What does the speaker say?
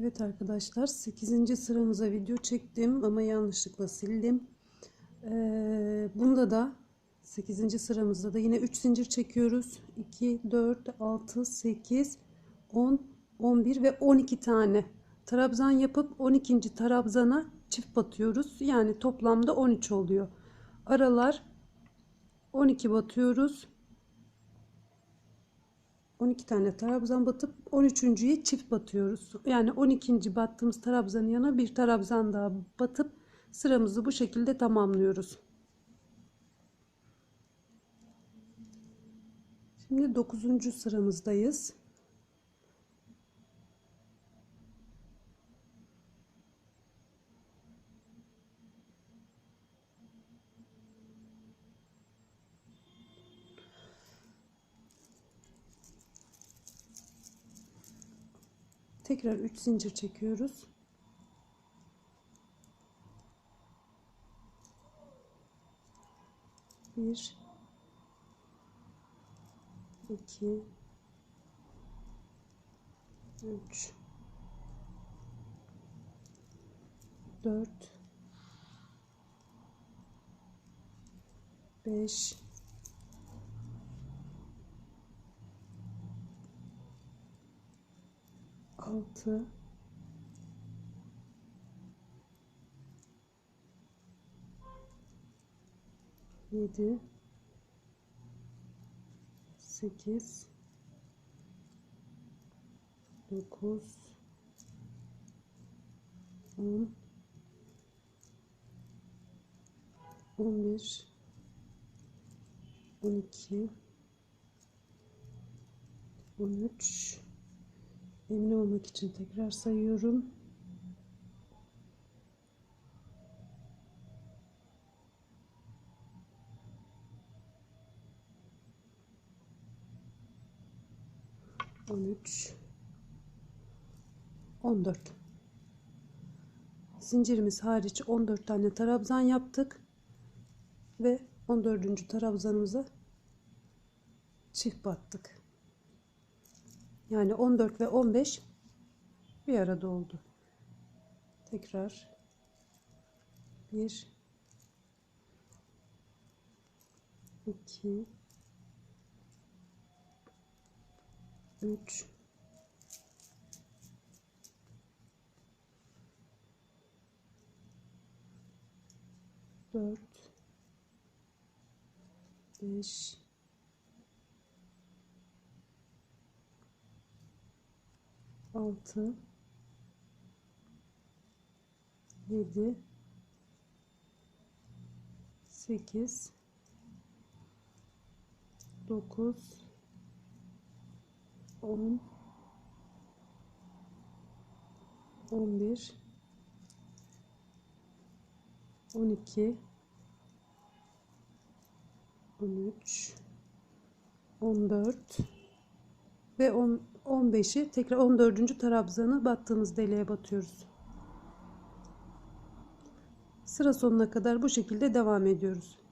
Evet arkadaşlar 8. sıramıza video çektim ama yanlışlıkla sildim. Ee, bunda da 8. sıramızda da yine 3 zincir çekiyoruz. 2, 4, 6, 8, 10, 11 ve 12 tane trabzan yapıp 12. trabzana çift batıyoruz. Yani toplamda 13 oluyor. Aralar 12 batıyoruz. 12 tane trabzan batıp 13.ye çift batıyoruz. Yani 12. battığımız trabzanın yana bir trabzan daha batıp sıramızı bu şekilde tamamlıyoruz. Şimdi 9. sıramızdayız. Tekrar 3 zincir çekiyoruz. Bir, iki, üç, dört, beş, altı, yedi, sekiz, dokuz, on, on bir, on iki, on üç, emin olmak için tekrar sayıyorum. On üç, on dört. Zincirimiz hariç 14 tane trabzan yaptık ve 14. trabzanımıza çift battık. Yani 14 ve 15 bir arada oldu. Tekrar 1 2 3 4 5 6 7 8 9 10 11 12 13 14 ve 10 15'i tekrar 14. trabzanı battığımız deliğe batıyoruz. Sıra sonuna kadar bu şekilde devam ediyoruz.